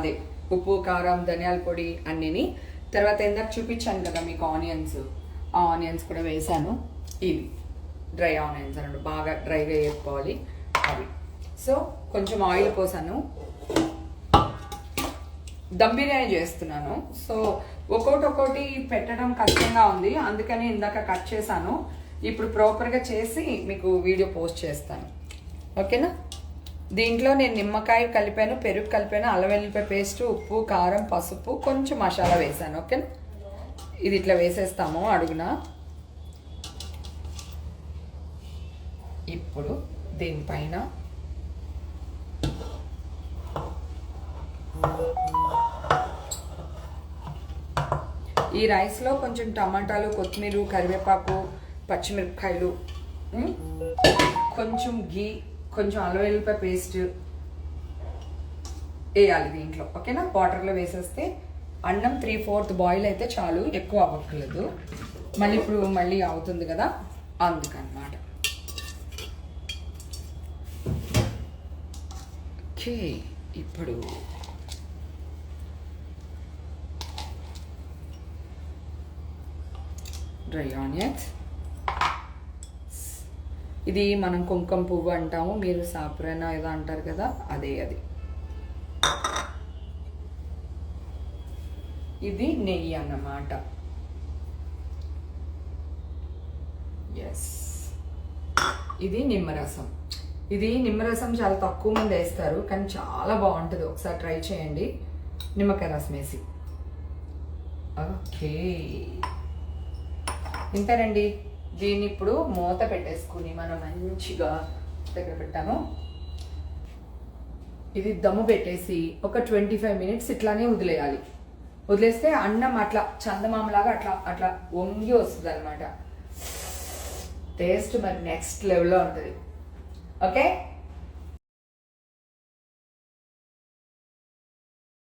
అదే ఉప్పు కారం ధనియాల పొడి అన్నిని. తర్వాత ఇందాక చూపించాను కదా మీకు ఆనియన్స్. ఆ ఆనియన్స్ కూడా వేసాను. ఇవి డ్రై ఆనియన్స్ అన్నట్టు బాగా డ్రైగా వేసుకోవాలి అవి. సో కొంచెం ఆయిల్ పోసాను. దమ్ బిర్యానీ చేస్తున్నాను. సో ఒక్కొక్కటి ఒక్కోటి పెట్టడం కష్టంగా ఉంది. అందుకని ఇందాక కట్ చేశాను. ఇప్పుడు ప్రాపర్గా చేసి మీకు వీడియో పోస్ట్ చేస్తాను. ఓకేనా? దీంట్లో నేను నిమ్మకాయ కలిపాను పెరుగు కలిపాను అల్లం పేస్ట్ ఉప్పు కారం పసుపు కొంచెం మసాలా వేసాను ఓకేనా ఇది ఇట్లా వేసేస్తాము అడుగున. ఇప్పుడు దీనిపైన ఈ రైస్లో కొంచెం టమాటాలు కొత్తిమీర కరివేపాకు పచ్చిమిరపకాయలు కొంచెం గీ కొంచెం అల్లం వెల్లిపాయ పేస్ట్ వేయాలి దీంట్లో ఓకేనా? వాటర్లో వేసేస్తే అన్నం త్రీ ఫోర్త్ బాయిల్ అయితే చాలు ఎక్కువ అవ్వక్కర్లేదు. మళ్ళీ ఇప్పుడు మళ్ళీ అవుతుంది కదా? అందుకనమాట ఓకే ఇప్పుడు డ్రై ఆనియన్స్. ఇది మనం కుంకుమ పువ్వు అంటాము మీరు సాపురైనా ఏదో అంటారు కదా అదే అది. ఇది నెయ్యి అన్నమాట. ఎస్ ఇది నిమ్మరసం. ఇది నిమ్మరసం చాలా తక్కువ మంది వేస్తారు కానీ చాలా బాగుంటుంది. ఒకసారి ట్రై చేయండి. నిమ్మకాయ రసం వేసి. ఓకే ఇంతేనండి దీన్ని ఇప్పుడు మూత పెట్టేసుకుని మనం మంచిగా దగ్గర పెట్టాము. ఇది దమ్ము పెట్టేసి ఒక ట్వంటీ ఫైవ్ మినిట్స్ ఇట్లానే వదిలేయాలి. వదిలేస్తే అన్నం అట్లా చందమామలాగా అట్లా అట్లా వంగి వస్తుంది అనమాట టేస్ట్ మరి నెక్స్ట్ లెవెల్లో ఉంటుంది. ఓకే?